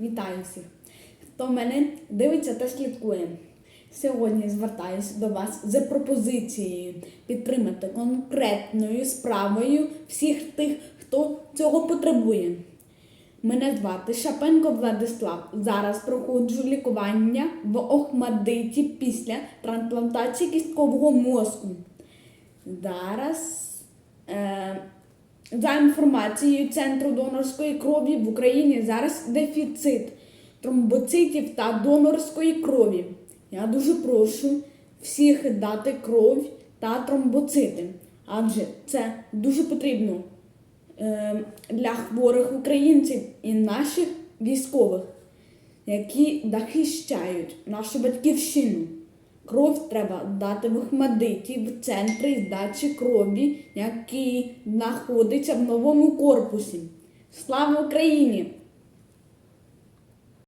Вітаю всіх, хто мене дивиться та слідкує. Сьогодні звертаюся до вас за пропозицією підтримати конкретною справою всіх тих, хто цього потребує. Мене звати Шапенко Владислав. Зараз проходжу лікування в Охмадиті після трансплантації кісткового мозку. Зараз е, за інформацією Центру донорської крові в Україні зараз дефіцит тромбоцитів та донорської крові. Я дуже прошу всіх дати кров та тромбоцити, адже це дуже потрібно е, для хворих українців і наших військових, які захищають нашу батьківщину. Кров треба дати в Ахмадиті в центрі здачі крові, який знаходиться в новому корпусі. Слава Україні!